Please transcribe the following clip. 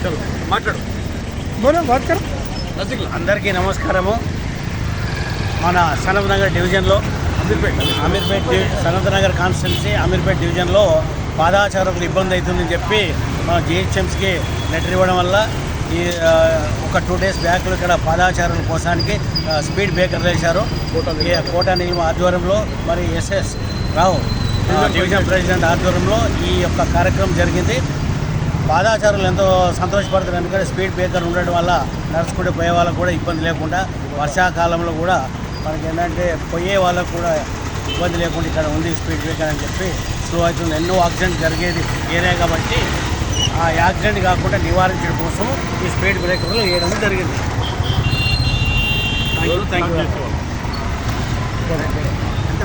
చలో మాట్లాడు बोलो बात करो నజీక్లా అందరికీ నమస్కారము మన సనత్ నగర్ డివిజన్లో అమీర్పేట్ అమీర్పేట్ డి- సనత్ నగర్ కాన్స్టిట్యున్సీ అమీర్పేట్ డివిజన్లో పాదాచారులకు ఇబ్బంది అవుతుందని చెప్పి మన జిహెచ్ఎంసీకి లెటర్ ఇవ్వడం వల్ల ఈ ఆ, ఒక టూ డేస్ బ్యాక్లో ఇక్కడ పాదాచారుల కోసానికి ఆ, స్పీడ్ బ్రేకర్లు వేశారు ఈ కోట నియమ ఆధ్వర్యంలో మరి ఎస్ఎస్ రావు ఆ, డివిజన్ ప్రెసిడెంట్ ఆధ్వర్యంలో ఈ యొక్క కార్యక్రమం జరిగింది. పాదాచారులు ఎంతో సంతోషపడుతున్నారు ఎందుకంటే స్పీడ్ బ్రేకర్ ఉండడం వల్ల నడుచుకుంటూ పోయే వాళ్ళకు కూడా ఇబ్బంది లేకుండా వర్షాకాలంలో కూడా మనకి ఏంటంటే పోయే వాళ్ళకు కూడా ఇబ్బంది లేకుండా ఇక్కడ ఉంది స్పీడ్ బ్రేకర్ అని చెప్పి స్లో అవుతుంది. ఎన్నో యాక్సిడెంట్ జరిగేది ఏరియా కాబట్టి ఆ యాక్సిడెంట్ కాకుండా నివారించడం కోసం ఈ స్పీడ్ బ్రేకర్లు వేయడం జరిగింది. Thank you thank you